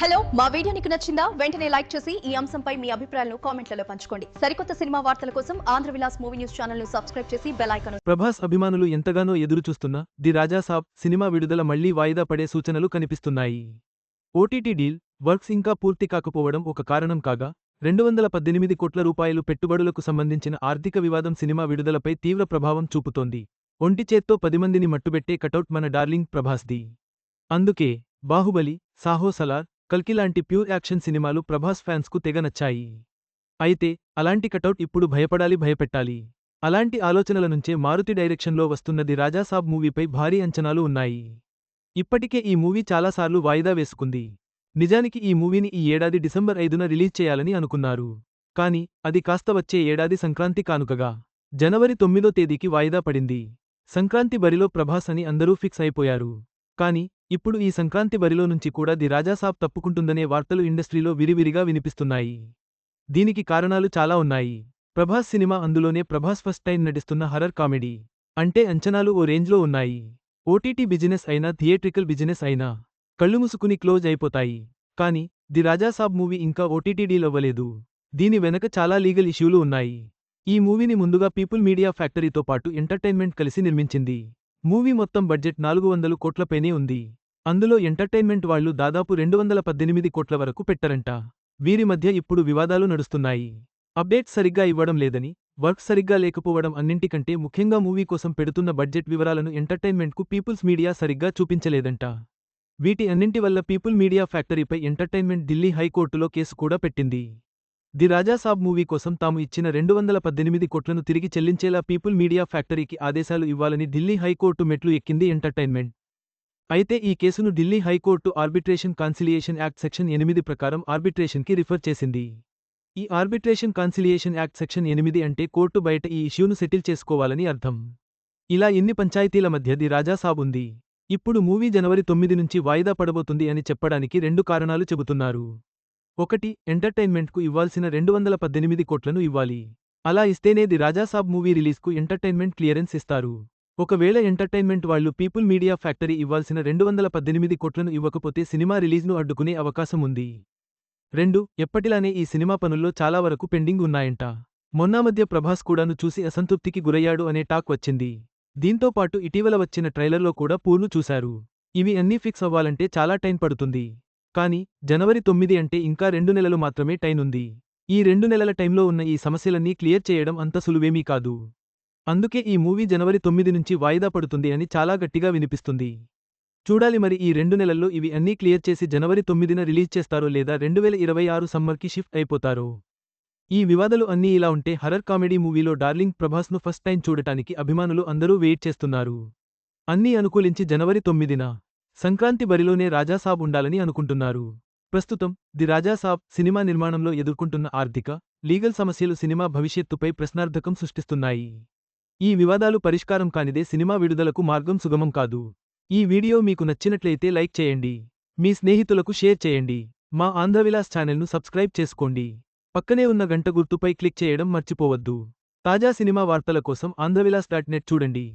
Hello మా video నీకు నచ్చిందా? వెంటనే లైక్ చేసి ఈ అంశంపై మీ అభిప్రాయాలను కామెంట్లలో పంచుకోండి. సరికొత్త సినిమా వార్తల కోసం ఆంధ్ర విలాస్ మూవీ న్యూస్ ఛానల్ను సబ్స్క్రైబ్ చేసి బెల్ ఐకాన్ ప్రభాస్ అభిమానులు ఎంతగానో ఎదురుచూస్తున్న ది రాజా సాబ్ సినిమా విడుదల మళ్ళీ వాయిదా పడే సూచనలు కనిపిస్తున్నాయి. ఓటీటీ డీల్ వర్క్స్ ఇంకా పూర్తి కాకపోవడం ఒక కారణం కాగా రెండు వందల పద్దెనిమిది కోట్ల రూపాయలు పెట్టుబడులకు సంబంధించిన ఆర్థిక వివాదం సినిమా విడుదలపై తీవ్ర ప్రభావం చూపుతోంది. ఒంటి చేత్తో పది మందిని మట్టుబెట్టే కటౌట్ మన డార్లింగ్ ప్రభాస్ది. అందుకే బాహుబలి సాహో సలార్ కల్కి లాంటి ప్యూర్ యాక్షన్ సినిమాలు ప్రభాస్ ఫ్యాన్స్కు తెగ నచ్చాయి. అయితే అలాంటి కటౌట్ ఇప్పుడు భయపడాలి భయపెట్టాలి. అలాంటి ఆలోచనల నుంచే మారుతి డైరెక్షన్లో వస్తున్నది రాజాసాబ్ మూవీపై భారీ అంచనాలు ఉన్నాయి. ఇప్పటికే ఈ మూవీ చాలాసార్లు వాయిదా వేసుకుంది. నిజానికి ఈ మూవీని ఈ ఏడాది డిసెంబర్ ఐదున రిలీజ్ చేయాలని అనుకున్నారు. కాని అది కాస్త వచ్చే ఏడాది సంక్రాంతి కానుకగా జనవరి తొమ్మిదో తేదీకి వాయిదా పడింది. సంక్రాంతి బరిలో ప్రభాస్ అని అందరూ ఫిక్స్ అయిపోయారు. కాని ఇప్పుడు ఈ సంక్రాంతి బరిలో నుంచి కూడా ది రాజాసాబ్ తప్పుకుంటుందనే వార్తలు ఇండస్ట్రీలో విరివిరిగా వినిపిస్తున్నాయి. దీనికి కారణాలు చాలా ఉన్నాయి. ప్రభాస్ సినిమా అందులోనే ప్రభాస్ ఫస్ట్ టైం నటిస్తున్న హర్రర్ కామెడీ. అంటే అంచనాలు ఓ రేంజ్లో ఉన్నాయి. ఓటీటీ బిజినెస్ అయినా థియేట్రికల్ బిజినెస్ అయినా కళ్ళు మూసుకుని క్లోజ్ అయిపోతాయి. కానీ ది రాజాసాబ్ మూవీ ఇంకా ఓటీటీ డీల్ అవ్వలేదు. దీని వెనక చాలా లీగల్ ఇష్యూలు ఉన్నాయి. ఈ మూవీని ముందుగా పీపుల్ మీడియా ఫ్యాక్టరీతో పాటు ఎంటర్టైన్మెంట్ కలిసి నిర్మించింది. మూవీ మొత్తం బడ్జెట్ నాలుగు వందలు కోట్లపైనే ఉంది. అందులో ఎంటర్టైన్మెంట్ వాళ్ళు దాదాపు రెండు వందల పద్దెనిమిది కోట్ల వరకు పెట్టరంట. వీరి మధ్య ఇప్పుడు వివాదాలు నడుస్తున్నాయి. అప్డేట్ సరిగ్గా ఇవ్వడం లేదని వర్క్ సరిగ్గా లేకపోవడం అన్నింటికంటే ముఖ్యంగా మూవీ కోసం పెడుతున్న బడ్జెట్ వివరాలను ఎంటర్టైన్మెంట్కు పీపుల్స్ మీడియా సరిగ్గా చూపించలేదంట. వీటి అన్నింటి వల్ల పీపుల్ మీడియా ఫ్యాక్టరీపై ఎంటర్టైన్మెంట్ ఢిల్లీ హైకోర్టులో కేసు కూడా పెట్టింది. ది రాజాసాబ్ మూవీ కోసం తాము ఇచ్చిన రెండు వందల పద్దెనిమిది కోట్లను తిరిగి చెల్లించేలా పీపుల్ మీడియా ఫ్యాక్టరీకి ఆదేశాలు ఇవ్వాలని ఢిల్లీ హైకోర్టు మెట్లు ఎక్కింది ఎంటర్టైన్మెంట్. అయితే ఈ కేసును Delhi high court arbitration conciliation act section ఎనిమిది ప్రకారం ఆర్బిట్రేషన్కి రిఫర్ చేసింది. ఈ ఆర్బిట్రేషన్ కాన్సిలియేషన్ యాక్ట్ సెక్షన్ ఎనిమిది అంటే కోర్టు బయట ఈ ఇష్యూను సెటిల్ చేసుకోవాలని అర్థం. ఇలా ఎన్ని పంచాయతీల మధ్య ది రాజాసాబ్ ఉంది? ఇప్పుడు మూవీ జనవరి తొమ్మిది నుంచి వాయిదా పడబోతుంది అని చెప్పడానికి రెండు కారణాలు చెబుతున్నారు. ఒకటి ఎంటర్టైన్మెంట్కు ఇవ్వాల్సిన రెండు వందల పద్దెనిమిది కోట్లను ఇవ్వాలి. అలా ఇస్తేనేది రాజాసాబ్ మూవీ రిలీజ్కు ఎంటర్టైన్మెంట్ క్లియరెన్స్ ఇస్తారు. ఒకవేళ ఎంటర్టైన్మెంట్ వాళ్ళు పీపుల్ మీడియా ఫ్యాక్టరీ ఇవ్వాల్సిన రెండు వందల పద్దెనిమిది కోట్లను ఇవ్వకపోతే సినిమా రిలీజ్ను అడ్డుకునే అవకాశం ఉంది. రెండు ఎప్పటిలానే ఈ సినిమా పనుల్లో చాలా వరకు పెండింగ్ ఉన్నాయంట. మొన్నా మధ్య ప్రభాస్ కూడాను చూసి అసంతృప్తికి గురయ్యాడు అనే టాక్ వచ్చింది. దీంతో పాటు ఇటీవల వచ్చిన ట్రైలర్లో కూడా పూర్ను చూశారు. ఇవి అన్నీ ఫిక్స్ అవ్వాలంటే చాలా టైం పడుతుంది. కానీ జనవరి తొమ్మిది అంటే ఇంకా రెండు నెలలు మాత్రమే టైనుంది ఈ రెండు నెలల టైంలో ఉన్న ఈ సమస్యలన్నీ క్లియర్ చేయడం అంత సులువేమీ కాదు. అందుకే ఈ మూవీ జనవరి తొమ్మిది నుంచి వాయిదా పడుతుంది అని చాలా గట్టిగా వినిపిస్తుంది. చూడాలి మరి ఈ రెండు నెలల్లో ఇవి అన్నీ క్లియర్ చేసి జనవరి తొమ్మిదిన రిలీజ్ చేస్తారో లేదా రెండు వేల ఇరవై ఆరు సమ్మర్కి షిఫ్ట్ అయిపోతారో. ఈ వివాదాలు అన్నీ ఇలా ఉంటే హర్రర్ కామెడీ మూవీలో డార్లింగ్ ప్రభాస్ను ఫస్ట్ టైం చూడటానికి అభిమానులు అందరూ వెయిట్ చేస్తున్నారు. అన్నీ అనుకూలించి జనవరి తొమ్మిదిన సంక్రాంతి బరిలోనే రాజాసాబ్ ఉండాలని అనుకుంటున్నారు. ప్రస్తుతం ది రాజాసాబ్ సినిమా నిర్మాణంలో ఎదుర్కొంటున్న ఆర్థిక లీగల్ సమస్యలు సినిమా భవిష్యత్తుపై ప్రశ్నార్థకం సృష్టిస్తున్నాయి. ఈ వివాదాలు పరిష్కారం కానిదే సినిమా విడుదలకు మార్గం సుగమం కాదు. ఈ వీడియో మీకు నచ్చినట్లయితే లైక్ చేయండి. మీ స్నేహితులకు షేర్ చేయండి. మా ఆంధ్రవిలాస్ ఛానల్ను సబ్స్క్రైబ్ చేసుకోండి. పక్కనే ఉన్న గంట గుర్తుపై క్లిక్ చేయడం మర్చిపోవద్దు. తాజా సినిమా వార్తల కోసం ఆంధ్రవిలాస్ డాట్ నెట్ చూడండి.